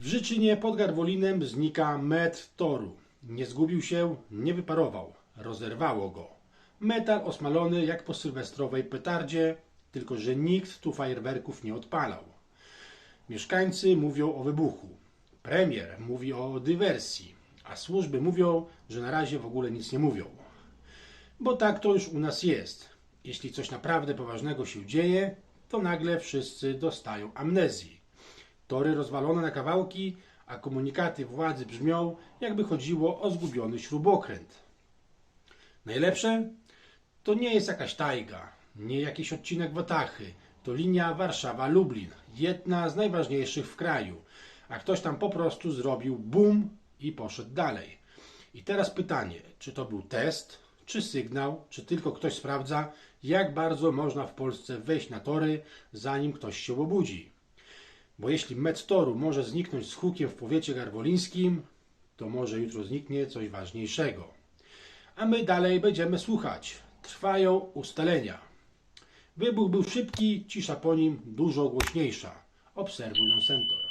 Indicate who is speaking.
Speaker 1: W Życzynie pod Garwolinem znika metr toru. Nie zgubił się, nie wyparował. Rozerwało go. Metal osmalony jak po sylwestrowej petardzie, tylko że nikt tu fajerwerków nie odpalał. Mieszkańcy mówią o wybuchu. Premier mówi o dywersji, a służby mówią, że na razie w ogóle nic nie mówią. Bo tak to już u nas jest. Jeśli coś naprawdę poważnego się dzieje, to nagle wszyscy dostają amnezji. Tory rozwalone na kawałki, a komunikaty władzy brzmią, jakby chodziło o zgubiony śrubokręt. Najlepsze? To nie jest jakaś tajga, nie jakiś odcinek Watachy. To linia Warszawa-Lublin, jedna z najważniejszych w kraju. A ktoś tam po prostu zrobił bum i poszedł dalej. I teraz pytanie, czy to był test, czy sygnał, czy tylko ktoś sprawdza, jak bardzo można w Polsce wejść na tory, zanim ktoś się obudzi. Bo jeśli metr toru może zniknąć z hukiem w powiecie garwolińskim, to może jutro zniknie coś ważniejszego. A my dalej będziemy słuchać. Trwają ustalenia. Wybuch był szybki, cisza po nim dużo głośniejsza. Obserwuj Noncentor.